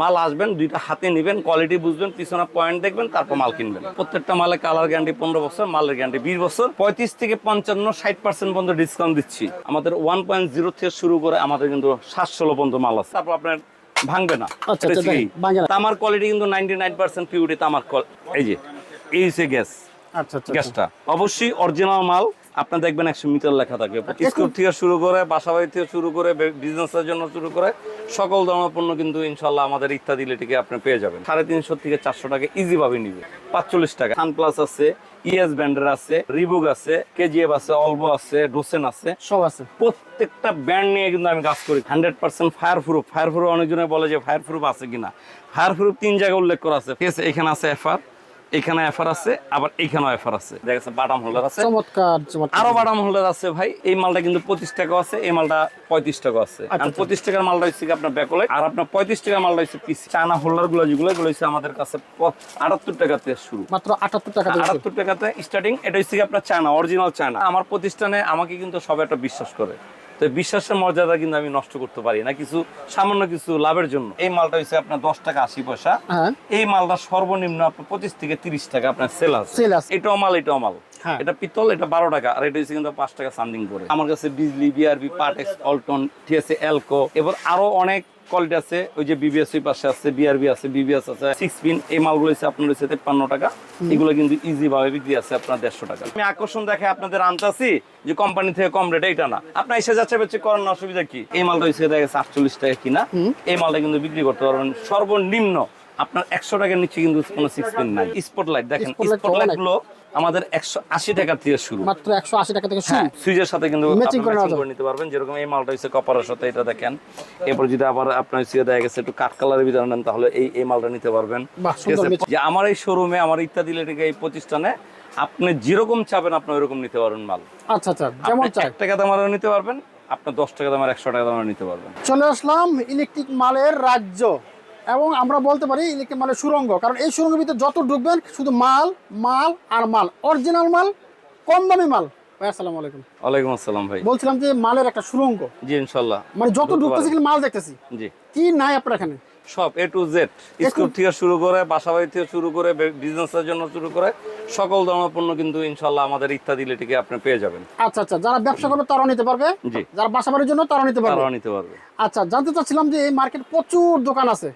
মাল আসবেন দুইটা হাতে নেবেন কোয়ালিটি বুঝবেন পিছনে পয়েন্ট দেখবেন তারপর মাল কিনবেন। প্রত্যেকটা মালে কালার গ্যারান্টি পনেরো বছর মালের গ্যারান্টি বিশ বছর। পঁয়ত্রিশ থেকে পঞ্চান্ন ষাট পার্সেন্ট পর্যন্ত ডিসকাউন্ট দিচ্ছি। আমাদের ওয়ান পয়েন্ট জিরো থেকে শুরু করে আমাদের কিন্তু সাতশো পর্যন্ত মাল আছে। তারপর আপনার ভাঙবে না। আচ্ছা, আচ্ছা। তামার কোয়ালিটি কিন্তু নাইনটি নাইন পার্সেন্ট পিউরিটি তামার এই যে এই হচ্ছে গ্যাস আচ্ছা আচ্ছা গ্যাসটা অবশ্যই অরিজিনাল মাল। আপনি দেখবেন একশো মিটার লেখা থাকবে স্কুল থেকে শুরু করে বাসাবাড়ি থেকে শুরু করে বিজনেসের জন্য শুরু করে সকল ধরনের পণ্য কিন্তু ইনশাল্লাহ আমাদের ইত্যাদি লিটিকে আপনি পেয়ে যাবেন। সাড়ে তিনশো থেকে চারশো টাকা ইজি ভাবে নিবে। পাঁচচল্লিশ টাকা। সানপ্লাস আছে ইএস ব্যান্ডের আছে রিবুক আছে কেজিএফ আছে অলবো আছে ডোসেন আছে। সব আছে। প্রত্যেকটা ব্র্যান্ড নিয়ে কিন্তু আমি কাজ করি। Hundred percent fire proof fire proof অনেকজনে বলে যে ফায়ার প্রুফ আছে কিনা। ফায়ার প্রুফ তিন জায়গায় উল্লেখ করা আছে। ঠিক আছে এখানে আছে এফআর এখানে এফআর আছে আবার এখানেও এফআর আছে। দেখা যাচ্ছে বাটাম হোল্ডার আছে। চমৎকার আরও বাটাম হোল্ডার আছে ভাই। এই মালটা কিন্তু পঁচিশ টাকা আছে এই মালটা পঁয়ত্রিশ টাকা আছে। আচ্ছা, পঁচিশ টাকার মালটা হচ্ছে আপনার ব্যাকলাইট আর আপনার পঁয়ত্রিশ টাকার মালটা হচ্ছে পিস। চায়না হোল্ডারগুলো যেগুলো এগুলো হচ্ছে আমাদের কাছে আটাত্তর টাকা থেকে শুরু। মাত্র আটাত্তর টাকা আটাত্তর টাকাতে স্টার্টিং এটা হচ্ছে আপনার চায়না অরিজিনাল চায়না। আমার প্রতিষ্ঠানে আমাকে কিন্তু সবাই একটা বিশ্বাস করে। তো বিশ্বাসের মর্যাদা কিন্তু আমি নষ্ট করতে পারি না কিছু সামান্য কিছু লাভের জন্য। এই মালটা হচ্ছে আপনার দশ টাকা আশি পয়সা। হ্যাঁ। এই মালটা সর্বনিম্ন আপনার পঁচিশ থেকে তিরিশ টাকা আপনার সেল আছে। এটা অমাল এটাও মাল এটাও মাল। হ্যাঁ। এটা পিতল এটা বারো টাকা আর এটা হচ্ছে কিন্তু পাঁচ টাকা সামথিং করে। আমার কাছে বিজলি বিআরবি পাটেক্স অল্টন ঠিক আছে এলকো এবার আরও অনেক কোয়ালিটি আছে ওই যে বিবিএস পাশে আছে বিআরবি আছে বিবিএস আছে সিক্স পিন এই মালগুলো হচ্ছে আপনার হচ্ছে তেপ্পান্ন টাকা। এগুলো কিন্তু ইজি ভাবে বিক্রি আছে আপনার দেড়শো টাকা। আমি আকর্ষণ দেখে আপনাদের আনতেছি যে কোম্পানি থেকে কম রেটে এটা না। আপনার এসে যাচ্ছে বেচে করার অসুবিধা কি? এই মালটা হচ্ছে দেখা গেছে আটচল্লিশ টাকা কিনা। এই মালটা কিন্তু বিক্রি করতে পারবেন। সর্বনিম্ন আপনার একশো টাকার নিচে কিন্তু কোনো সিক্স পিন নাই। স্পটলাইট দেখেন স্পটলাইটগুলো আমাদের একশো আশি টাকা থেকে শুরু। মাত্র একশো আশি টাকা থেকে শুরু। হ্যাঁ সুইচের সাথে কিন্তু করে নিতে পারবেন। যেরকম এই মালটা হচ্ছে কপারের সাথে এটা দেখেন। এরপর যদি আবার আপনার হচ্ছে দেখা গেছে একটু কাঠ কালারের ভিতরে নেন তাহলে এই এই মালটা নিতে পারবেন। যে আমার এই শোরুমে আমার ইত্যাদি লেটিকে এই প্রতিষ্ঠানে আপনি যেরকম চাবেন আপনি ওইরকম নিতে পারবেন মাল। আচ্ছা আচ্ছা যেমন আপনি চাই। এক টাকা দামেরও নিতে পারবেন আপনার দশ টাকা দামের একশো টাকা দামের নিতে পারবেন। চলে আসলাম ইলেকট্রিক মালের রাজ্য। এবং আমরা বলতে পারি ইলেকট্রিক মালের সুরঙ্গ। কারণ এই সুরঙ্গের ভিতরে যত ঢুকবেন শুধু মাল মাল আর মাল। অরিজিনাল মাল কম দামি মাল। আসসালামু আলাইকুম। ওয়ালাইকুম আসসালাম ভাই। বলছিলাম যে মালের একটা সুরঙ্গ। জি মানে যত ঢুকতেছি। মাল দেখতেছি। জি। কি নাই আপনার এখানে? সব এ টু জেড স্কুল থেকে শুরু করে বাসাবাড়ি থেকে শুরু করে বিজনেসের জন্য শুরু করে সকল ধরনের পণ্য কিন্তু আমাদের ইত্যাদি লিটিকে আপনি পেয়ে যাবেন। আচ্ছা আচ্ছা। যারা ব্যবসা করবে তারাও নিতে পারবে। যারা বাসা বাড়ির জন্য তারাও নিতে পারবে। তারাও নিতে পারবে। আচ্ছা জানতে চাচ্ছিলাম যে এই মার্কেট প্রচুর দোকান আছে।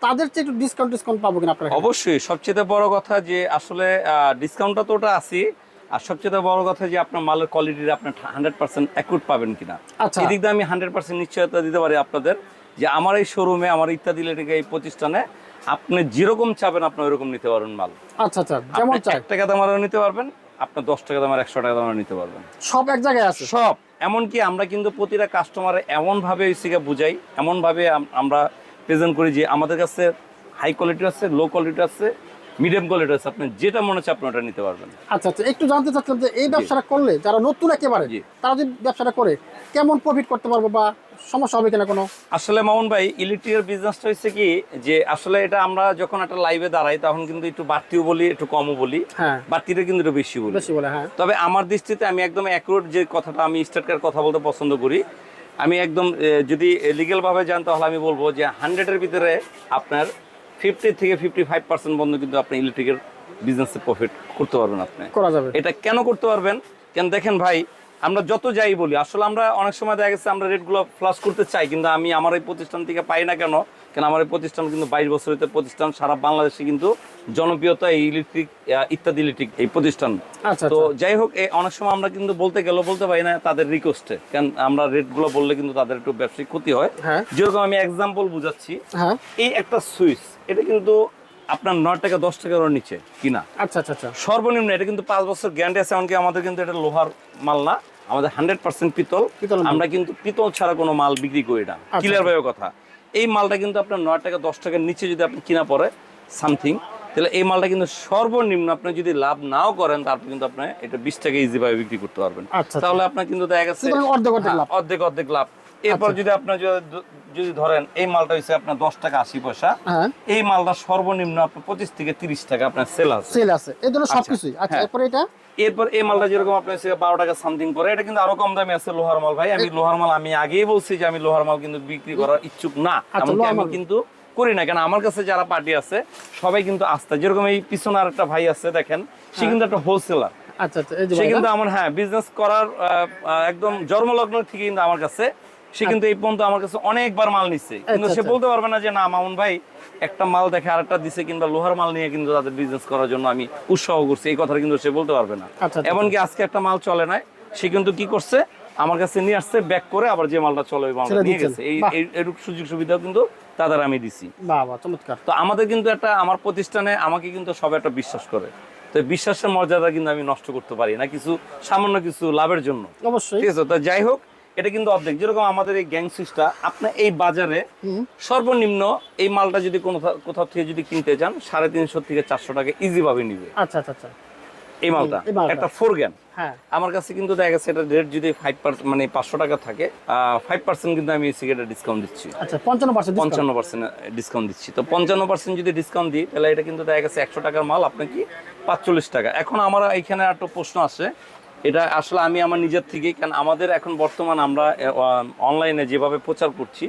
তাদের চেয়ে একটু ডিসকাউন্ট ডিসকাউন্ট পাবো কিনা আপনার? অবশ্যই। সবচেয়ে বড় কথা যে আসলে ডিসকাউন্টটা তো ওটা আছে। আর সবচেয়ে বড় কথা যে আপনার মালের কোয়ালিটির আপনার হান্ড্রেড পার্সেন্ট অ্যাকুট পাবেন কিনা। আচ্ছা। এদিক দিয়ে আমি হান্ড্রেড পার্সেন্ট নিশ্চয়তা দিতে পারি আপনাদের যে আমার এই শোরুমে আমার ইত্যাদি লেটিকে এই প্রতিষ্ঠানে আপনি যেরকম চাবেন আপনি ওইরকম নিতে পারবেন মাল। আচ্ছা আচ্ছা যেমন চাই। এক টাকা দামেরও নিতে পারবেন আপনার দশ টাকা দামের একশো টাকা দামের নিতে পারবেন। সব এক জায়গায় আছে। সব। এমনকি আমরা কিন্তু প্রতিটা কাস্টমারে এমনভাবে ইসিকে বুঝাই এমনভাবে আম- আমরা প্রেজেন্ট করি যে আমাদের কাছে হাই কোয়ালিটি আছে লো কোয়ালিটি আছে মিডিয়াম কোয়ালিটি আছে। আপনি যেটা মনে হচ্ছে আপনি ওটা নিতে পারবেন। আচ্ছা আচ্ছা একটু জানতে চাচ্ছিলাম যে এই ব্যবসাটা করলে যারা নতুন একেবারে। তারা যদি ব্যবসাটা করে কেমন প্রফিট করতে পারব বা সমস্যা হবে কিনা কোনো? আসলে মামুন ভাই ইলেকট্রিকের বিজনেসটা হচ্ছে কি যে আসলে এটা আমরা যখন একটা লাইভে দাঁড়াই তখন কিন্তু একটু বাড়তিও বলি একটু কমও বলি। হ্যাঁ। বাড়তিটা কিন্তু একটু বেশি বলি। বেশি বলে হ্যাঁ। তবে আমার দৃষ্টিতে আমি একদম অ্যাকুরেট যে কথাটা আমি স্টার্টকার কথা বলতে পছন্দ করি আমি একদম যদি লিগেলভাবে যান তাহলে আমি বলব যে হান্ড্রেডের ভিতরে আপনার ফিফটি থেকে ফিফটি ফাইভ পার্সেন্ট বন্ধ কিন্তু আপনি ইলেকট্রিকের বিজনেসে প্রফিট করতে পারবেন আপনি। করা যাবে। এটা কেন করতে পারবেন? কেন দেখেন ভাই আমরা যত যাই বলি আসলে আমরা অনেক সময় দেখা গেছে আমরা রেটগুলো ফ্লাস করতে চাই কিন্তু আমি আমার এই প্রতিষ্ঠান থেকে পাই না কেন? কেন আমার এই প্রতিষ্ঠান কিন্তু বাইশ বছরের প্রতিষ্ঠান সারা বাংলাদেশে কিন্তু জনপ্রিয়তা এই ইলেকট্রিক ইত্যাদি ইলেকট্রিক এই প্রতিষ্ঠান। আচ্ছা তো আচ্ছা। যাই হোক অনেক সময় আমরা কিন্তু বলতে গেলেও বলতে পারি না তাদের রিকোয়েস্টে কারণ আমরা রেটগুলো বললে কিন্তু তাদের একটু ব্যবসায়িক ক্ষতি হয়। হ্যাঁ। যেরকম আমি এক্সাম্পল বুঝাচ্ছি হ্যাঁ। এই একটা সুইচ এটা কিন্তু আপনার নয় টাকা দশ টাকার নিচে কিনা? আচ্ছা আচ্ছা আচ্ছা। সর্বনিম্ন এটা কিন্তু পাঁচ বছর গ্যারান্টি আছে এমনকি আমাদের কিন্তু এটা লোহার মাল না আমাদের হান্ড্রেড পার্সেন্ট পিতল। আমরা কিন্তু পিতল ছাড়া কোনো মাল বিক্রি করি না। ক্লিয়ার ভাবে কথা। এই মালটা কিন্তু আপনার নয় টাকা দশ টাকার নিচে যদি আপনি কিনা পরে সামথিং তাহলে এই মালটা কিন্তু সর্বনিম্ন আপনি যদি লাভ নাও করেন তারপর কিন্তু আপনি এটা বিশ টাকা ইজি ভাবে বিক্রি করতে পারবেন। আচ্ছা, তাহলে আপনার কিন্তু দেখা গেছে অর্ধেক অর্ধেক হ্যাঁ, লাভ। অর্ধেক অর্ধেক লাভ। এরপর যদি আপনার যদি- ধরেন এই মালটা হচ্ছে আপনার দশ টাকা আশি পয়সা হ্যাঁ। এই মালটা সর্বনিম্ন আপনার পঁচিশ থেকে তিরিশ টাকা আপনার সেল আছে। সেল আছে। এই ধরনের সবকিছুই। আচ্ছা হ্যাঁ। এরপরে এটা? এরপর এই মালটা যেরকম আপনার বারো টাকা সামথিং করে এটা কিন্তু আরও কম দামে আছে লোহার মাল ভাই। আমি লোহার মাল আমি আগেই বলছি যে আমি লোহার মাল কিন্তু বিক্রি করার ইচ্ছুক না। আচ্ছা, এমনকি আমি কিন্তু করি না। কেন আমার কাছে যারা পার্টি আছে সবাই কিন্তু আস্থা যেরকম এই পিছনে আর একটা ভাই আছে দেখেন সে কিন্তু একটা হোলসেলার আচ্ছা আচ্ছা সে কিন্তু আমার হ্যাঁ বিজনেস করার একদম জন্মলগ্ন থেকে কিন্তু আমার কাছে সে কিন্তু এই পর্যন্ত আমার কাছে অনেকবার মাল নিচ্ছে কিন্তু আচ্ছা, সে আচ্ছা। বলতে পারবে না যে না মামুন ভাই একটা মাল দেখে আরেকটা দিছে কিংবা লোহার মাল নিয়ে কিন্তু তাদের বিজনেস করার জন্য আমি উৎসাহ করছি। এই কথাটা কিন্তু সে বলতে পারবে না। আচ্ছা। এমনকি আজকে একটা মাল চলে নাই সে কিন্তু কি করছে? আমার কাছে নিয়ে আসছে ব্যাক করে আবার যে মালটা চলে ওই মালটা নিয়ে গেছে। এই এরূপ সুযোগ সুবিধাও কিন্তু তাদের আমি দিছি। বাহ বাহ চমৎকার। তো আমাদের কিন্তু একটা আমার প্রতিষ্ঠানে আমাকে কিন্তু সবাই একটা বিশ্বাস করে। তো বিশ্বাসের মর্যাদা কিন্তু আমি নষ্ট করতে পারি না কিছু সামান্য কিছু লাভের জন্য। অবশ্যই। ঠিক আছে? তো যাই হোক এটা কিন্তু অর্ধেক। যেরকম আমাদের এই গ্যাং সুইচটা আপনার এই বাজারে সর্বনিম্ন এই মালটা যদি কোনো কোথাও থেকে যদি কিনতে চান সাড়ে তিনশো থেকে চারশো টাকা ইজি ভাবে নিবে। আচ্ছা আচ্ছা আচ্ছা। এই মালটা। একটা ফোর গ্যান আমার কাছে কিন্তু দেখা গেছে এটা রেট যদি ফাইভ পার্সেন্ট মানে পাঁচশো টাকা থাকে ফাইভ পার্সেন্ট কিন্তু আমি সিগারেটের ডিসকাউন্ট দিচ্ছি। আচ্ছা পঞ্চান্ন পার্সেন্ট পঞ্চান্ন পার্সেন্ট ডিসকাউন্ট দিচ্ছি। তো পঞ্চান্ন পার্সেন্ট যদি ডিসকাউন্ট দিই তাহলে এটা কিন্তু দেখা গেছে একশো টাকার মাল আপনার কি পাঁচচল্লিশ টাকা। এখন আমার এখানে একটা প্রশ্ন আছে এটা আসলে আমি আমার নিজের থেকেই কারণ আমাদের এখন বর্তমান আমরা অনলাইনে যেভাবে প্রচার করছি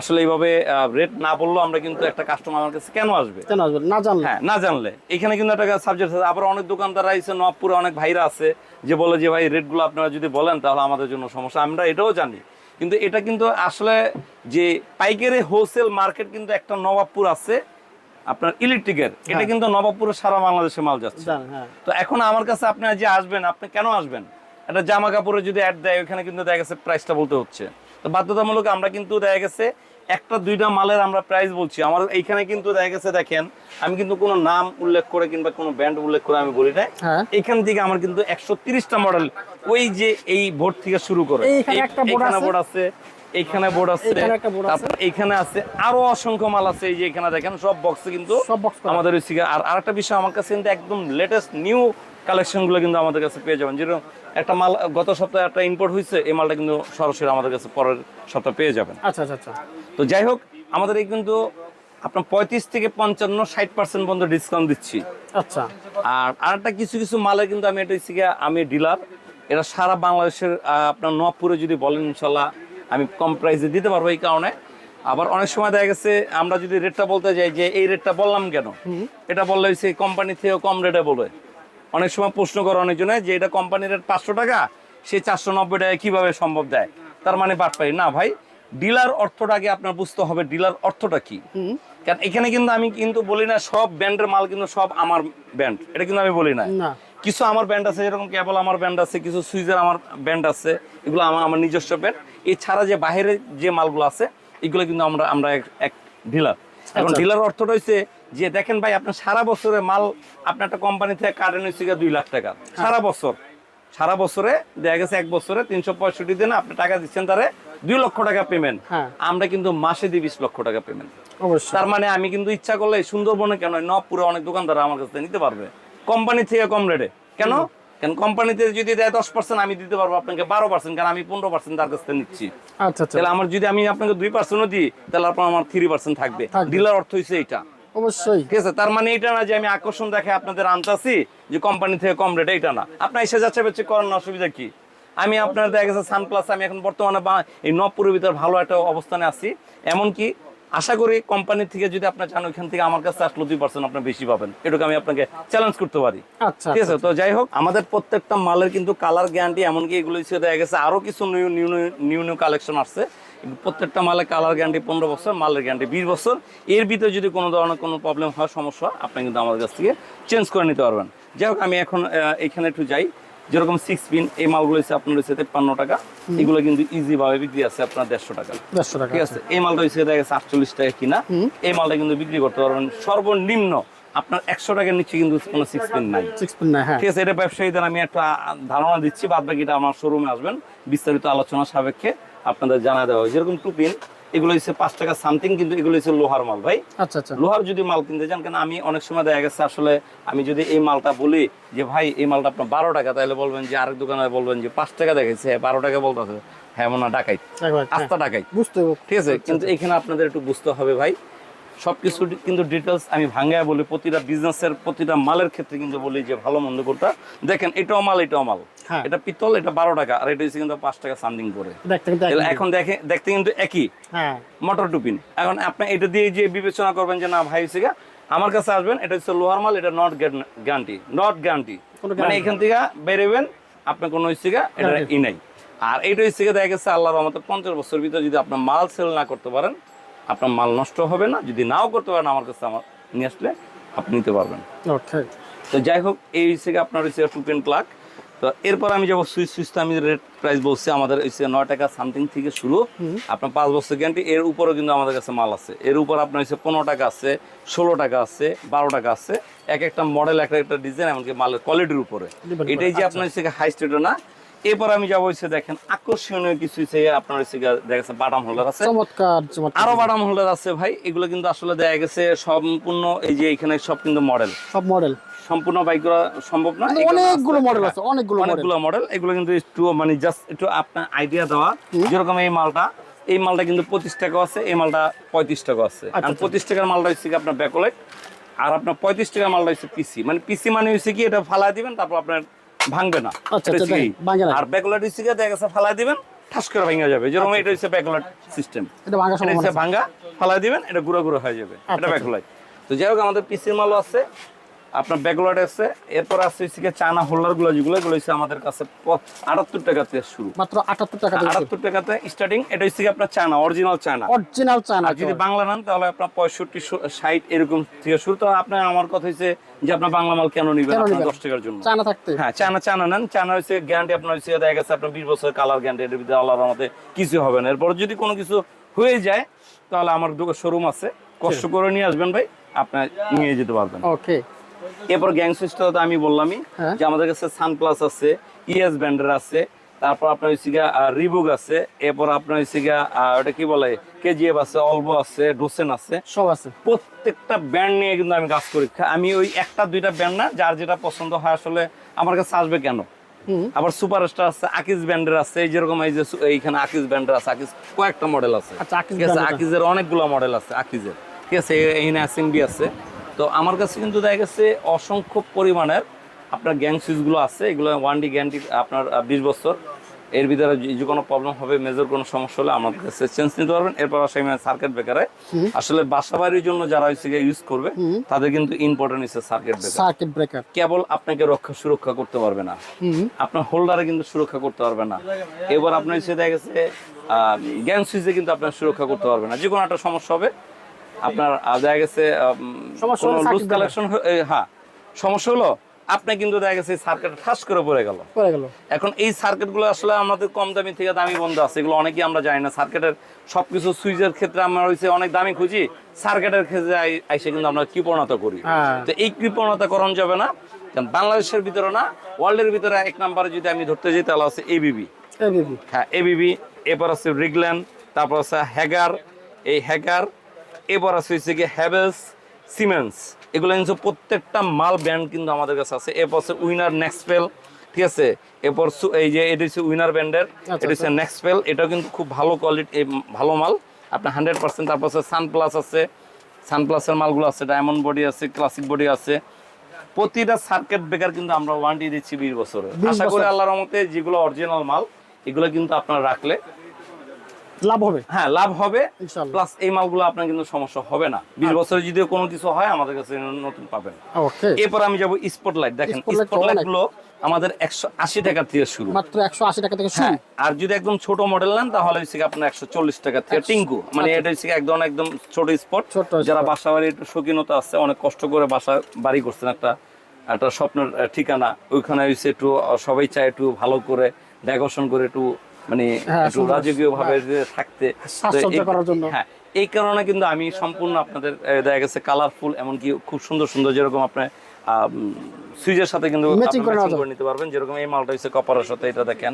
আসলে এইভাবে রেট না বললেও আমরা কিন্তু একটা কাস্টমার আমার কাছে কেন আসবে? কেন আসবেন না জানলে। হ্যাঁ না জানলে। এখানে কিন্তু একটা সাবজেক্ট আছে আবার অনেক দোকানদার আছে নবপুরে অনেক ভাইরা আছে যে বলে যে ভাই রেটগুলো আপনারা যদি বলেন তাহলে আমাদের জন্য সমস্যা। আমরা এটাও জানি। কিন্তু এটা কিন্তু আসলে যে পাইকারি হোলসেল মার্কেট কিন্তু একটা নবাবপুর আছে আপনার ইলেকট্রিকের এটা কিন্তু নবাবপুরে সারা বাংলাদেশে মাল যাচ্ছে। হ্যাঁ। তো এখন আমার কাছে আপনি যে আসবেন আপনি কেন আসবেন? একটা জামা কাপড়ে যদি অ্যাড দেয় ওখানে কিন্তু দেখা গেছে প্রাইসটা বলতে হচ্ছে। তো বাধ্যতামূলক আমরা কিন্তু দেখা গেছে একটা দুইটা মালের আমরা প্রাইস বলছি। আমার এইখানে কিন্তু দেখা গেছে দেখেন আমি কিন্তু কোনো নাম উল্লেখ করে কিংবা কোনো ব্র্যান্ড উল্লেখ করে আমি বলি না হ্যাঁ। এখান থেকে আমার কিন্তু একশো তিরিশটা মডেল ওই যে এই বোর্ড থেকে শুরু করে। একটা বোর্ড আছে। এইখানে বোর্ড আছে। তারপর এইখানে আছে আরও অসংখ্য মাল আছে এই যে এখানে দেখেন সব বক্সে কিন্তু আমাদের ওই আর আরেকটা বিষয় আমার কাছে কিন্তু একদম লেটেস্ট নিউ কালেকশনগুলো কিন্তু আমাদের কাছে পেয়ে যাবেন। যেরকম একটা মাল গত সপ্তাহে একটা ইম্পোর্ট হয়েছে এই মালটা কিন্তু সরাসরি আমাদের কাছে পরের সপ্তাহে পেয়ে যাবেন। আচ্ছা আচ্ছা আচ্ছা। তো যাই হোক আমাদের এই কিন্তু আপনার পঁয়ত্রিশ থেকে পঞ্চান্ন ষাট পার্সেন্ট পর্যন্ত ডিসকাউন্ট দিচ্ছি। আচ্ছা। আর আরেকটা কিছু কিছু মালে কিন্তু আমি এটা আমি ডিলার এটা সারা বাংলাদেশের আপনার নবপুরে যদি বলেন ইনশাল্লাহ আমি কম প্রাইসে দিতে পারব এই কারণে। আবার অনেক সময় দেখা গেছে আমরা যদি রেটটা বলতে যাই যে এই রেটটা বললাম কেন? এটা বললে হচ্ছে কোম্পানি থেকে কম রেটে বলে। অনেক সময় প্রশ্ন করে অনেকজনে যে এটা কোম্পানির রেট পাঁচশো টাকা সে চারশো নব্বই টাকা কীভাবে সম্ভব দেয়? তার মানে বাদ পাই। না ভাই ডিলার অর্থটা অর্থটাকে আপনার বুঝতে হবে ডিলার অর্থটা কি? কারণ এখানে কিন্তু আমি কিন্তু বলি না সব ব্র্যান্ডের মাল কিন্তু সব আমার ব্র্যান্ড এটা কিন্তু আমি বলি না। না। কিছু আমার ব্র্যান্ড আছে যেরকম কেবল আমার ব্র্যান্ড আছে কিছু সুইজের আমার ব্র্যান্ড আছে। এগুলো আমার আমার নিজস্ব ব্র্যান্ড এছাড়া যে বাইরে যে মালগুলো আছে এগুলো কিন্তু আমরা আমরা এক- ডিলার এখন আচ্ছা। ডিলার অর্থটা হচ্ছে যে দেখেন ভাই আপনার সারা বছরে মাল আপনার একটা কোম্পানি থেকে হচ্ছে গিয়ে দুই লাখ টাকা। সারা বছর সারা বছরে দেখা গেছে এক বছরে তিনশো পঁয়ষট্টি দিনে আপনি টাকা দিচ্ছেন তারে দুই লক্ষ টাকা পেমেন্ট হ্যাঁ। আমরা কিন্তু মাসে দিই বিশ লক্ষ টাকা পেমেন্ট তার মানে আমি কিন্তু ইচ্ছা করলে সুন্দরবনে কেন নবপুরে অনেক দোকানদার আমার কাছে নিতে পারবে। কোম্পানি থেকে কম রেটে কেন? কেন কোম্পানিতে যদি দেয় দশ পার্সেন্ট আমি দিতে পারব আপনাকে বারো পার্সেন্ট কারণ আমি পনেরো পার্সেন্ট তার কাছ থেকে নিচ্ছি। আচ্ছা আচ্ছা। তাহলে আমার যদি আমি আপনাকে দুই পার্সেন্টও দিই তাহলে আপনার আমার থ্রি পার্সেন্ট থাকবে। ডিলার অর্থ হচ্ছে এটা অবশ্যই। ঠিক আছে তার মানে এটা না যে আমি আকর্ষণ দেখে আপনাদের আনতাছি যে কোম্পানি থেকে কম রেট এটা না। আপনার এসে যাচ্ছে বেচ্ছে করার অসুবিধা কি? আমি আপনার দেখা গেছে সানপ্লাস আমি এখন বর্তমানে এই নবপুরের ভিতর ভালো একটা অবস্থানে আছি। এমনকি আশা করি কোম্পানি থেকে যদি আপনার চান ওইখান থেকে আমার কাছে আসলে দুই পার্সেন্ট আপনি বেশি পাবেন। এটুকু আমি আপনাকে চ্যালেঞ্জ করতে পারি। আচ্ছা ঠিক আছে? তো যাই হোক আমাদের প্রত্যেকটা মালের কিন্তু কালার গ্যারান্টি এমনকি এগুলো দেখা গেছে আরও কিছু new new new new collection আসছে। প্রত্যেকটা মালের কালার গ্যারান্টি পনেরো বছর মালের গ্যারান্টি বিশ বছর। এর ভিতরে যদি কোনো ধরনের কোনো প্রবলেম হয় সমস্যা আপনি কিন্তু আমাদের কাছ থেকে চেঞ্জ করে নিতে পারবেন। যাই হোক আমি এখন এখানে একটু যাই। যেরকম সিক্স পিন এই মালগুলো হচ্ছে আপনার হচ্ছে তেপ্পান্ন টাকা। এগুলো কিন্তু ইজি ভাবে বিক্রি আছে আপনার দেড়শো টাকা। দেড়শো টাকা ঠিক আছে? এই মালটা হচ্ছে দেখা গেছে আটচল্লিশ টাকা কিনা। এই মালটা কিন্তু বিক্রি করতে পারবেন। সর্বনিম্ন আপনার একশো টাকার নিচে কিন্তু কোনো সিক্স পিন নাই। সিক্স পিন না হ্যাঁ। ঠিক আছে? এটা ব্যবসায়ীদের আমি একটা ধারণা দিচ্ছি বাদ বাকিটা আমার শোরুমে আসবেন। বিস্তারিত আলোচনা সাপেক্ষে আপনাদের জানা দেওয়া হয় যেরকম টুপিন এগুলো হচ্ছে পাঁচ টাকা সামথিং কিন্তু এগুলো হচ্ছে লোহার মাল ভাই। আচ্ছা আচ্ছা। লোহার যদি মাল কিনতে চান কেন আমি অনেক সময় দেখা গেছে আসলে আমি যদি এই মালটা বলি যে ভাই এই মালটা আপনার বারো টাকা তাহলে বলবেন যে আরেক দোকানে বলবেন যে পাঁচ টাকা দেখাইছে বারো টাকা বলতেছে। হ্যাঁ মনে হয় ডাকাই। আস্তা ডাকাই বুঝতে হবে। ঠিক আছে? কিন্তু এখানে আপনাদের একটু বুঝতে হবে ভাই। সবকিছু কিন্তু ডিটেলস আমি ভাঙ্গায় বলি প্রতিটা বিজনেসের প্রতিটা মালের ক্ষেত্রে কিন্তু বলি যে ভালো মন্দ কোনটা দেখেন এটাও মাল এটাও মাল। এটা পিতল এটা বারো টাকা আর এটা কিন্তু পাঁচ টাকা সামথিং করে। এখন দেখে দেখতে কিন্তু একই। হ্যাঁ। Motor two pin. এখন আপনি এটা দিয়ে যে বিবেচনা করবেন যে না ভাই গিয়া, আমার কাছে আসবেন এটা হচ্ছে লোহার মাল এটা নট গ্যারান্টি নট গ্যারান্টি মানে এখান থেকে বেরোবেন আপনার কোনো গিয়া, এটা ই নাই। আর এইটা হচ্ছে দেখা গেছে আল্লাহর রহমতে পঞ্চাশ বছর ভিতরে যদি আপনার মাল সেল না করতে পারেন আপনার মাল নষ্ট হবে না। যদি নাও করতে পারেন আমার কাছে আমার নিয়ে আসলে আপনি নিতে পারবেন। তো যাই হোক এই হচ্ছে আপনার হচ্ছে টু পেন প্লাগ তো এরপর আমি যাব সুইচ সুইচ আমি রেট প্রাইস বলছি আমাদের হচ্ছে নয় টাকা সামথিং থেকে শুরু। আপনার পাঁচ বছর গ্যারান্টি এর উপরেও কিন্তু আমাদের কাছে মাল আছে। এর উপর আপনার হচ্ছে পনেরো টাকা আছে ষোলো টাকা আছে বারো টাকা আছে। এক একটা মডেল এক একটা ডিজাইন এমনকি মালের কোয়ালিটির উপরে। এটাই যে আচ্ছা। আপনার হচ্ছে হাই স্টেটও না এরপর আমি যাব হচ্ছে দেখেন আকর্ষণীয় কিছু আপনার হচ্ছে গিয়ে দেখা বাটাম হোল্ডার আছে। চমৎকার আরও বাটাম হোল্ডার আছে ভাই এগুলো কিন্তু আসলে দেখা গেছে সম্পূর্ণ এই যে এখানে সব কিন্তু মডেল সব মডেল সম্পূর্ণ বাইক করা সম্ভব না অনেকগুলো মডেল আছে অনেকগুলো অনেকগুলো মডেল এগুলো কিন্তু একটু মানে জাস্ট একটু আপনার আইডিয়া দেওয়া। যেরকম এই মালটা এই মালটা কিন্তু পঁচিশ টাকা আছে এই মালটা পঁয়ত্রিশ টাকা আছে। আচ্ছা, আর পঁচিশ টাকার মালটা হচ্ছে কি আপনার ব্যাকলাইট আর আপনার পঁয়ত্রিশ টাকার মালটা হচ্ছে পিসি মানে পিসি মানে হচ্ছে কি এটা ফালাই দিবেন তারপর আপনার ভাঙবে না। আচ্ছা, আচ্ছা। আর ব্যাকলাইট কি দেখা গেছে ফালাই দিবেন ঠাস করে ভাঙা যাবে। যেরকম এটা হচ্ছে ব্যাকলাইট সিস্টেম। এটা ভাঙা ফালাই দিবেন এটা গুঁড়ো গুঁড়ো হয়ে যাবে। আচ্ছা, এটা আচ্ছা। ব্যাকলাইট তো যাই হোক আমাদের পিসির মালও আছে। আপনার ব্যাকলাইট আছে এরপর আছে গিয়ে চায়না হোল্ডারগুলো যেগুলো এগুলো হচ্ছে আমাদের কাছে আটাত্তর টাকা থেকে শুরু। মাত্র আটাত্তর টাকা থেকে আটাত্তর টাকাতে স্টার্টিং এটা হচ্ছে আপনার চায়না অরিজিনাল চায়না। অরিজিনাল আর যদি বাংলা নেন তাহলে আপনার পঁয়ষট্টি ষাট এরকম থেকে শুরু। তো আপনার আমার কথা হচ্ছে যে আপনার বাংলা মাল কেন নিবেন আপনার নিবেন? দশ টাকার জন্য? চানা থাকতে। হ্যাঁ চায়না চায়না নেন। চানা হচ্ছে গ্যারান্টি আপনার হচ্ছে দেখা গেছে আপনার বিশ বছর কালার গ্যারান্টি এর ভিতরে আল্লাহর মতে কিছু হবে না। এরপর যদি কোনো কিছু হয়ে যায় তাহলে আমার দোকান শোরুম আছে। কষ্ট করে নিয়ে আসবেন ভাই আপনার নিয়ে যেতে পারবেন। ওকে এরপর গ্যাং সুইচটা তো আমি বললামই হ্যাঁ। যে আমাদের কাছে সানপ্লাস আছে ইএস ব্যান্ডের আছে তারপর আপনার হচ্ছে গিয়া রিবুক আছে এরপর আপনার হচ্ছে গিয়া ওটা কি বলে কেজিএফ আছে অলবো আছে ডোসেন আছে। সব আছে। প্রত্যেকটা ব্যান্ড নিয়ে কিন্তু আমি কাজ করি। আমি ওই একটা দুইটা ব্যান্ড না যার যেটা পছন্দ হয় আসলে আমার কাছে আসবে কেন? আবার সুপারস্টার আছে আকিজ ব্যান্ডের আছে এই যেরকম এই যে এইখানে আকিজ ব্যান্ডের আছে আকিজ কয়েকটা মডেল আছে। আচ্ছা, ঠিক আছে আকিজের অনেকগুলো মডেল আছে আকিজের ঠিক আছে এইখানে অ্যাসেম্বলি আছে। তো আমার কাছে কিন্তু দেখা গেছে অসংখ্য পরিমাণের আপনার গ্যাং সুইচগুলো আছে। এগুলো ওয়ান ডি গ্যারান্টি আপনার বিশ বছর। এর ভিতরে যে কোনো প্রবলেম হবে মেজর কোনো সমস্যা হলে আমার কাছে চেঞ্জ নিতে পারবেন। এরপর আসে সার্কিট ব্রেকারে আসলে বাসা বাড়ির জন্য যারা হচ্ছে ইউজ করবে তাদের কিন্তু ইম্পর্টেন্ট হচ্ছে সার্কিট ব্রেকার সার্কিট ব্রেকার কেবল আপনাকে রক্ষা সুরক্ষা করতে পারবে না। আপনার হোল্ডারে কিন্তু সুরক্ষা করতে পারবে না। এবার আপনার সে দেখা গেছে গ্যাং সুইচে কিন্তু আপনার সুরক্ষা করতে পারবে না। যে কোনো একটা সমস্যা হবে আপনার দেখা গেছে লুজ কালেকশন হ্যাঁ সমস্যা হলো আপনি কিন্তু দেখা গেছে সার্কিট ঠাস করে পড়ে গেল। পড়ে গেল। এখন এই সার্কিটগুলো আসলে আমাদের কম দামি থেকে দামি বন্ধ আছে এগুলো অনেকেই আমরা জানি না। সার্কিটের সবকিছু সুইচের ক্ষেত্রে আমরা হয়েছে অনেক দামি খুঁজি সার্কিটের ক্ষেত্রে আইসে কিন্তু আমরা কৃপণতা করি। হ্যাঁ। তো এই কৃপণতা করণ যাবে না বাংলাদেশের ভিতরে না ওয়ার্ল্ডের ভিতরে এক নম্বরে যদি আমি ধরতে যাই তাহলে আছে এবিবি এবিবি হ্যাঁ এবিবি এরপর আছে রিগল্যান্ড তারপর আছে হ্যাগার এই হ্যাগার এরপর আছে হচ্ছে গিয়ে হ্যাভেলস সিমেন্স এগুলো কিন্তু প্রত্যেকটা মাল ব্র্যান্ড কিন্তু আমাদের কাছে আছে। এরপর আছে উইনার নেক্সপেল ঠিক আছে? এরপর এই যে এটা হচ্ছে উইনার ব্র্যান্ডের এটা হচ্ছে নেক্সপেল এটাও কিন্তু খুব ভালো কোয়ালিটি ভালো মাল। আপনার হান্ড্রেড পার্সেন্ট তারপর আছে সানপ্লাস আছে। সানপ্লাসের মালগুলো আছে ডায়মন্ড বডি আছে ক্লাসিক বডি আছে। প্রতিটা সার্কিট ব্রেকার কিন্তু আমরা ওয়ারেন্টি দিচ্ছি বিশ বছরের। 20 আশা করি বছর। আল্লাহর রহমতে যেগুলো অরিজিনাল মাল এগুলো কিন্তু আপনার রাখলে লাভ হবে। হ্যাঁ লাভ হবে। প্লাস এই মালগুলো আপনার কিন্তু সমস্যা হবে না। বিশ বছরে যদি কোনো কিছু হয় আমাদের কাছে নতুন পাবেন। এরপর আমি যাব স্পটলাইট দেখেন স্পটলাইট। গুলো আমাদের একশো আশি টাকা থেকে শুরু। মাত্র একশো আশি টাকা থেকে শুরু। হ্যাঁ আর যদি একদম ছোট মডেল নেন তাহলে হচ্ছে আপনার একশো চল্লিশ টাকা থেকে টিঙ্কু। মানে এটা হচ্ছে একদম একদম ছোট স্পট আচ্ছা। যারা বাসা বাড়ি একটু শৌখিনতা আছে অনেক কষ্ট করে বাসা বাড়ি করছেন একটা একটা স্বপ্নের ঠিকানা ওইখানে হচ্ছে একটু সবাই চায় একটু ভালো করে ডেকোরেশন করে একটু মানে হ্যাঁ, একটু রাজকীয় ভাবে থাকতে তো সাজসজ্জা এই- করার জন্য। হ্যাঁ এই কারণে কিন্তু আমি সম্পূর্ণ আপনাদের দেখা গেছে কালারফুল এমনকি খুব সুন্দর সুন্দর যেরকম আপনার সুইজের সাথে কিন্তু করে নিতে পারবেন। যেরকম এই মালটা হচ্ছে কপারের সাথে এটা দেখেন।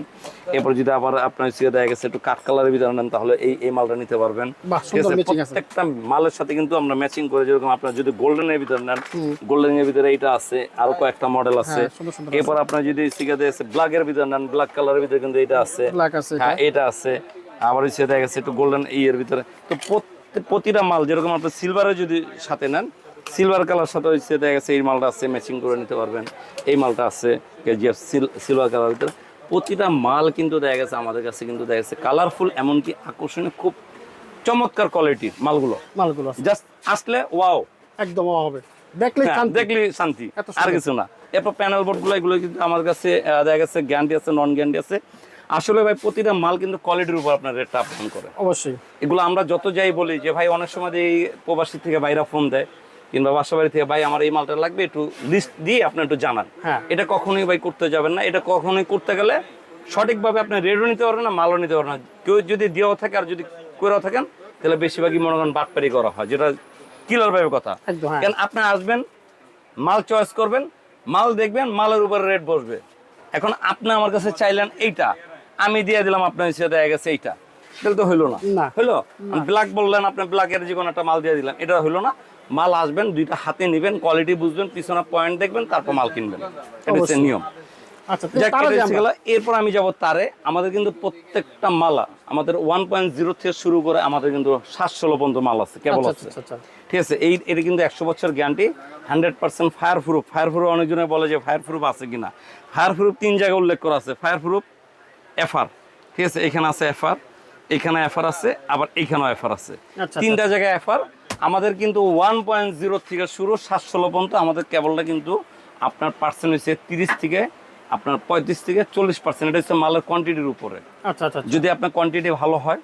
এরপর যদি আবার আপনার হচ্ছে দেখা গেছে একটু কাঠ কালারের ভিতরে নেন তাহলে এই এই মালটা নিতে পারবেন। আছে? প্রত্যেকটা মালের সাথে কিন্তু আমরা ম্যাচিং করে যেরকম আপনার যদি গোল্ডেন এর ভিতরে নেন গোল্ডেন এর ভিতরে এইটা আছে আরও কয়েকটা মডেল আছে। হ্যাঁ, সুন্দর এরপর আপনার যদি সিগাতে আছে ব্ল্যাক এর ভিতরে নেন ব্ল্যাক কালারের ভিতরে কিন্তু এটা আছে। হ্যাঁ এটা আছে। আবার হচ্ছে দেখা গেছে একটু গোল্ডেন ইয়ের ভিতরে। তো প্রতিটা মাল যেরকম আপনি সিলভারের যদি সাথে নেন সিলভার কালার সাথে হচ্ছে দেখা গেছে এই মালটা আছে ম্যাচিং করে নিতে পারবেন। এই মালটা আছে কেজিএফ সিলভার কালার ভিতরে। প্রতিটা মাল কিন্তু দেখা গেছে আমাদের কাছে কিন্তু দেখা গেছে কালারফুল এমনকি আকর্ষণীয় খুব চমৎকার কোয়ালিটির মালগুলো। মালগুলো জাস্ট আসলে ওয়াও একদম হবে। দেখলে হ্যাঁ, শান্তি। দেখলি শান্তি। আর কিছু না। এরপর প্যানেল বোর্ডগুলো এগুলো কিন্তু আমার কাছে দেখা গেছে গ্যারান্টি আছে নন গ্যারান্টি আছে। আসলে ভাই প্রতিটা মাল কিন্তু কোয়ালিটির উপর আপনার রেটটা আপডাউন করে। অবশ্যই। এগুলো আমরা যত যাই বলি যে ভাই অনেক সময় এই প্রবাসী থেকে বাইরা ফোন দেয় কিংবা বাসা বাড়ি থেকে ভাই আমার এই মালটা লাগবে একটু লিস্ট দিয়ে আপনি একটু জানান। হ্যাঁ। এটা কখনোই ভাই করতে যাবেন না। এটা কখনোই করতে গেলে সঠিকভাবে আপনি রেডও নিতে পারবেন না মালও নিতে পারবেন না। কেউ যদি দেওয়া থাকে আর যদি করেও থাকেন তাহলে বেশিরভাগই মনে করেন বাটপারি করা হয় যেটা কিলার ভাবে কথা। একদম হ্যাঁ। কেন আপনি আসবেন মাল চয়েস করবেন মাল দেখবেন মালের উপরে রেট বসবে। এখন আপনি আমার কাছে চাইলেন এইটা আমি দিয়ে দিলাম আপনার হিসেবে দেখা গেছে এইটা। তাহলে তো হইল না। না। হইল? ব্ল্যাক বললেন আপনি ব্ল্যাকের যে কোনো একটা মাল দিয়ে দিলাম এটা হইল না। মাল আসবেন দুইটা হাতে নিবেন কোয়ালিটি বুঝবেন পিছনে পয়েন্ট দেখবেন তারপর মাল কিনবেন। এটা হচ্ছে নিয়ম। আচ্ছা। এরপর আমি যাব তারে। আমাদের কিন্তু প্রত্যেকটা মালা আমাদের ওয়ান পয়েন্ট জিরো থেকে শুরু করে আমাদের কিন্তু সাতশো পর্যন্ত মাল আছে কেবল আচ্ছা, আছে। আচ্ছা, ঠিক আছে এই এটা কিন্তু একশো বছর guarantee hundred percent fire proof fire proof অনেকজনে বলে যে ফায়ার প্রুফ আছে কিনা। ফায়ার প্রুফ তিন জায়গায় উল্লেখ করা আছে ফায়ার প্রুফ এফআর ঠিক আছে এখানে আছে এফআর এখানে এফআর আছে আবার এখানেও এফআর আছে। তিনটা জায়গায় এফআর আমাদের কিন্তু ওয়ান পয়েন্ট জিরো থেকে শুরু সাতশো পর্যন্ত আমাদের কেবলটা কিন্তু আপনার পার্সেন্ট হচ্ছে তিরিশ থেকে আপনার পঁয়ত্রিশ থেকে চল্লিশ পার্সেন্ট এটা হচ্ছে মালের কোয়ান্টিটির উপরে। আচ্ছা আচ্ছা আচ্ছা। যদি আপনার কোয়ান্টিটি ভালো হয়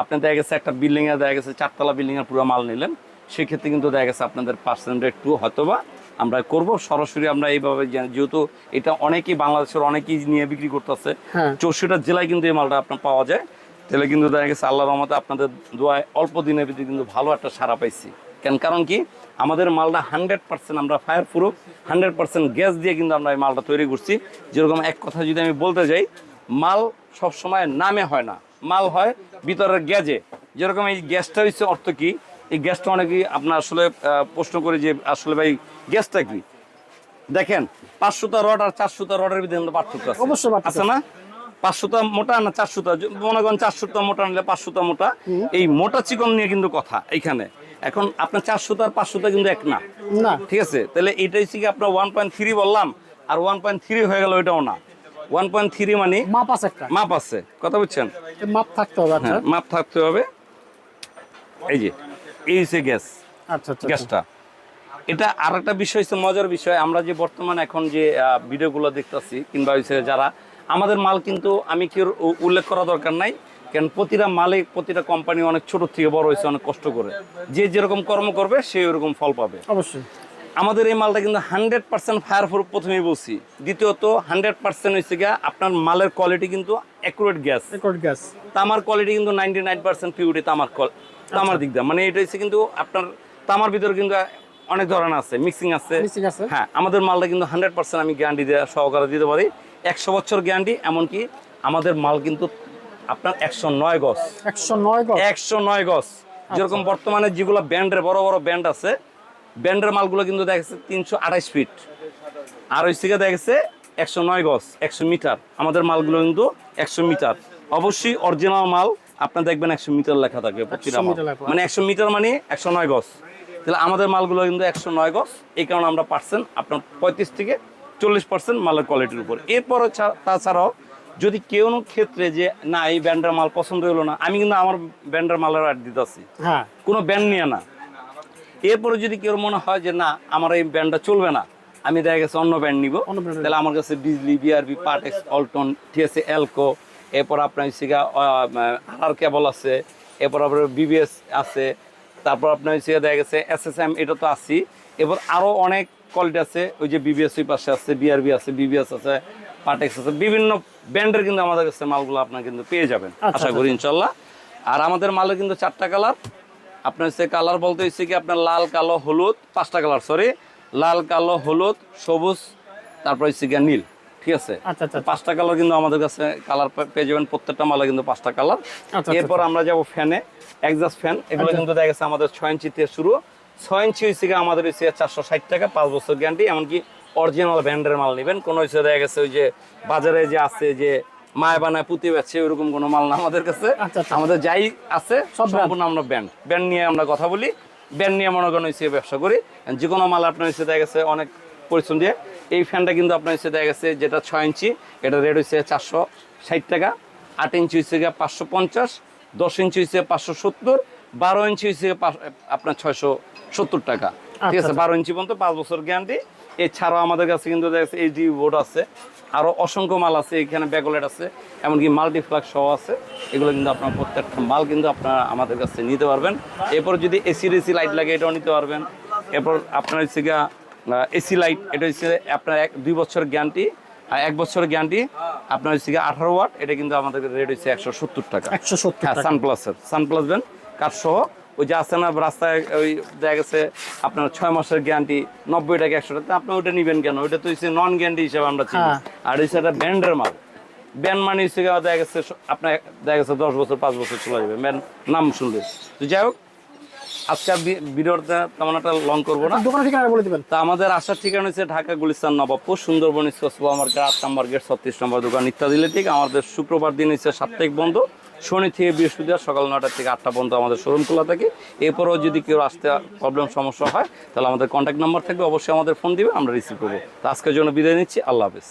আপনি দেখা গেছে একটা বিল্ডিং এ দেখা গেছে চারতলা বিল্ডিং এর পুরো মাল নিলেন সেক্ষেত্রে কিন্তু দেখা গেছে আপনাদের পার্সেন্ট একটু হয়তোবা আমরা করব। সরাসরি আমরা এইভাবে যেহেতু এটা অনেকেই বাংলাদেশের অনেকেই নিয়ে বিক্রি করতেছে হ্যাঁ। চৌষট্টি জেলায় কিন্তু এই মালটা আপনার পাওয়া যায়। তাহলে কিন্তু দেখা গেছে আল্লাহর রহমতে আপনাদের দোয়ায় অল্প দিনের ভিতরে কিন্তু ভালো একটা সারা পাইছি। কেন? কারণ কি? আমাদের মালটা হান্ড্রেড পার্সেন্ট আমরা fire proof hundred percent gas দিয়ে কিন্তু আমরা এই মালটা তৈরি করছি। যেরকম এক কথা যদি আমি বলতে যাই মাল সব সময় নামে হয় না। মাল হয় ভিতরের গ্যাজে যেরকম এই গ্যাসটা হচ্ছে অর্থ কি? এই গ্যাসটা অনেকেই আপনার আসলে প্রশ্ন করে যে আসলে ভাই গ্যাসটা কি? দেখেন পাঁচশোটা রড আর চারশোটা রডের ভিতরে পার্থক্য আছে। অবশ্যই পার্থক্য আছে না? পাঁচশোটা মোটা না চারশোটা? মনে করেন চারশোটা মোটা নিলে পাঁচশোটা মোটা। এই মোটা চিকন নিয়ে কিন্তু কথা এইখানে। এখন আপনার চারশোটা আর পাঁচশোটা কিন্তু এক না। না। ঠিক আছে? তাহলে এইটাই হচ্ছে কি আপনার ওয়ান পয়েন্ট থ্রি বললাম আর ওয়ান পয়েন্ট থ্রি হয়ে গেল ওইটাও না। ওয়ান পয়েন্ট থ্রি মানে মাপ আছে একটা। মাপ আছে। কথা বুঝছেন? মাপ থাকতে হবে আচ্ছা। হ্যাঁ মাপ থাকতে হবে। এই যে এই হচ্ছে গ্যাস। আচ্ছা আচ্ছা আচ্ছা। গ্যাসটা। এটা আর একটা বিষয় হচ্ছে মজার বিষয়। আমরা যে বর্তমানে এখন যে ভিডিওগুলো দেখতেছি কিংবা হচ্ছে যারা আমাদের মাল কিন্তু আমি কি উল্লেখ করা দরকার নাই। কারণ প্রতিটা মালে প্রতিটা কোম্পানি অনেক ছোট থেকে বড় হয়েছে অনেক কষ্ট করে। যে যেরকম কর্ম করবে সে ওরকম ফল পাবে। অবশ্যই। আমাদের এই মালটা কিন্তু হান্ড্রেড পার্সেন্ট ফায়ার প্রুফ প্রথমেই বলছি। দ্বিতীয়ত হান্ড্রেড পার্সেন্ট হচ্ছে গিয়ে আপনার মালের কোয়ালিটি কিন্তু অ্যাকুরেট গ্যাস গ্যাস তামার কোয়ালিটি কিন্তু নাইনটি নাইন পার্সেন্ট পিউরিটি তামার তামার দিক দিয়ে। মানে এটা হচ্ছে কিন্তু আপনার তামার ভিতরে কিন্তু অনেক ধরনের আছে মিক্সিং আছে। আছে। হ্যাঁ আমাদের মালটা কিন্তু হান্ড্রেড পার্সেন্ট আমি গ্যারান্টি দেওয়া সহকারে দিতে পারি। একশো বছর গ্যারান্টি এমনকি আমাদের মাল কিন্তু আপনার একশো নয় গজ। একশো নয় গজ? একশো নয় গজ। যেরকম বর্তমানে যেগুলো ব্যান্ডের বড় বড় ব্যান্ড আছে ব্যান্ডের মালগুলো কিন্তু দেখা গেছে তিনশো আঠাইশ ফিট। আর ওই থেকে দেখা গেছে একশো নয় গজ একশো মিটার। আমাদের মালগুলো কিন্তু একশো মিটার। অবশ্যই অরিজিনাল মাল আপনার দেখবেন একশো মিটার লেখা থাকবে প্রতিটা মাল। মিটার মানে একশো মিটার মানে একশো নয় গজ। তাহলে আমাদের মালগুলো কিন্তু একশো নয় গজ এই কারণে আমরা পার্সেন্ট আপনার পঁয়ত্রিশ থেকে চল্লিশ পার্সেন্ট মালের কোয়ালিটির উপর। এরপরে তাছাড়াও যদি কেউ ক্ষেত্রে যে না এই ব্যান্ডের মাল পছন্দ হলো না আমি কিন্তু আমার ব্যান্ডের মালের অ্যাড দিতেছি। হ্যাঁ। কোনো ব্যান্ড নিয়ে না। এরপরে যদি কেউ মনে হয় যে না আমার এই ব্যান্ডটা চলবে না আমি দেখা গেছে অন্য ব্যান্ড নিব তাহলে আমার কাছে বিজলি বিআরবি পার্টেক্স অল্টন ঠিক আছে এলকো এরপর আপনার সিগা আর কেবল আছে এরপর আপনার বিবিএস আছে তারপর আপনার হচ্ছে দেখা গেছে এস এস এম এটা তো আছি এবার আরও অনেক কোয়ালিটি আছে ওই যে বিবিএস পাশে আছে বিআরবি আছে বিবিএস আছে পার্টেক্স আছে বিভিন্ন ব্র্যান্ডের কিন্তু আমাদের কাছে মালগুলো আপনার কিন্তু পেয়ে যাবেন আচ্ছা, আশা করি ইনশাল্লাহ আর আমাদের মালে কিন্তু চারটা কালার আপনার হচ্ছে কালার বলতে হচ্ছে কি আপনার লাল কালো হলুদ পাঁচটা কালার সরি লাল কালো হলুদ সবুজ তারপর হচ্ছে গিয়ে নীল ঠিক আছে? আচ্ছা আচ্ছা পাঁচটা কালার কিন্তু আমাদের কাছে কালার পেয়ে যাবেন প্রত্যেকটা মালে কিন্তু পাঁচটা কালার। আচ্ছা, এরপর আমরা যাব ফ্যানে এক্সাস্ট ফ্যান এগুলো আচ্ছা। কিন্তু দেখা গেছে আমাদের ছয় ইঞ্চি থেকে শুরু। ছয় ইঞ্চি গিয়ে আমাদের হচ্ছে চারশো ষাট টাকা পাঁচ বছর গ্যারান্টি এমনকি অরিজিনাল ব্র্যান্ডের মাল নেবেন। কোনো হচ্ছে দেখা গেছে ওই যে বাজারে যে আছে যে মায় বানায় পুঁতি বেচছে ওরকম কোনো মাল না আমাদের কাছে। আচ্ছা, আচ্ছা। আমাদের যাই আছে। সম্পূর্ণ আমরা ব্যান্ড ব্যান্ড নিয়ে আমরা কথা বলি। ব্যান্ড নিয়ে মনে করেন হচ্ছে ব্যবসা করি। যে কোনো মাল আপনার হচ্ছে দেখা গেছে অনেক পরিশ্রম দিয়ে। এই ফ্যানটা কিন্তু আপনার হচ্ছে দেখা গেছে যেটা ছয় ইঞ্চি এটা রেট হচ্ছে চারশো ষাট টাকা। আট ইঞ্চি হচ্ছে গিয়ে পাঁচশো পঞ্চাশ দশ ইঞ্চি হচ্ছে পাঁচশো সত্তর বারো ইঞ্চি হচ্ছে আপনার ছয়শো সত্তর টাকা। ঠিক আছে আচ্ছা। বারো ইঞ্চি পর্যন্ত পাঁচ বছর গ্যারান্টি। এছাড়াও আমাদের কাছে কিন্তু দেখা যাচ্ছে এইচডি বোর্ড আছে আরও অসংখ্য মাল আছে এখানে ব্যাকলেট আছে এমনকি মাল্টিফ্লাক্স সহ আছে। এগুলো কিন্তু আপনার প্রত্যেকটা মাল কিন্তু আপনারা আমাদের কাছে নিতে পারবেন। এরপর যদি এসি এসি লাইট লাগে এটাও নিতে পারবেন। এরপর আপনার হচ্ছে গিয়া এসি লাইট এটা হচ্ছে আপনার এক দুই বছর গ্যারান্টি। আর এক বছরের গ্যারান্টি আপনার হচ্ছে আঠারো ওয়াট এটা কিন্তু আমাদের রেট হচ্ছে একশো সত্তর টাকা। একশো সত্তর হ্যাঁ সানপ্লাসের সানপ্লাস ব্যান্ড কাঠ সহ ওই যে আছে না রাস্তায় ওই দেখা গেছে আপনার ছয় মাসের গ্যারান্টি নব্বই টাকা একশো টাকা আপনি ওইটা নিবেন কেন? ওইটা তো হচ্ছে নন গ্যারান্টি হিসেবে আমরা চিনি। হ্যাঁ। আর হচ্ছে একটা ব্যান্ডের মাল। ব্যান্ড মানে হচ্ছে দেখা গেছে আপনার দেখা গেছে দশ বছর পাঁচ বছর চলে যাবে। ব্যান্ড নাম শুনলে। তো যাই হোক আজকে ভিডিওটা তেমন একটা লং করব না। দোকানের ঠিকানা বলে দিবেন। তা আমাদের আসার ঠিকানা হচ্ছে Dhaka Gulistan Nawabpur Sundarban square super market আট নম্বর গেট ছত্রিশ নম্বর দোকান ইত্যাদি ঠিক আমাদের শুক্রবার দিন হচ্ছে সাপ্তাহিক বন্ধ। শনি থেকে বৃহস্পতিবার সকাল নটা থেকে আটটা পর্যন্ত আমাদের শোরুম খোলা থাকে। এরপরেও যদি কেউ আসতে প্রবলেম সমস্যা হয়, তাহলে আমাদের কন্ট্যাক্ট নাম্বার থাকবে, অবশ্যই আমাদের ফোন দিবে, আমরা রিসিভ করব। তো আজকের জন্য বিদায় নিচ্ছি, আল্লাহ হাফেজ।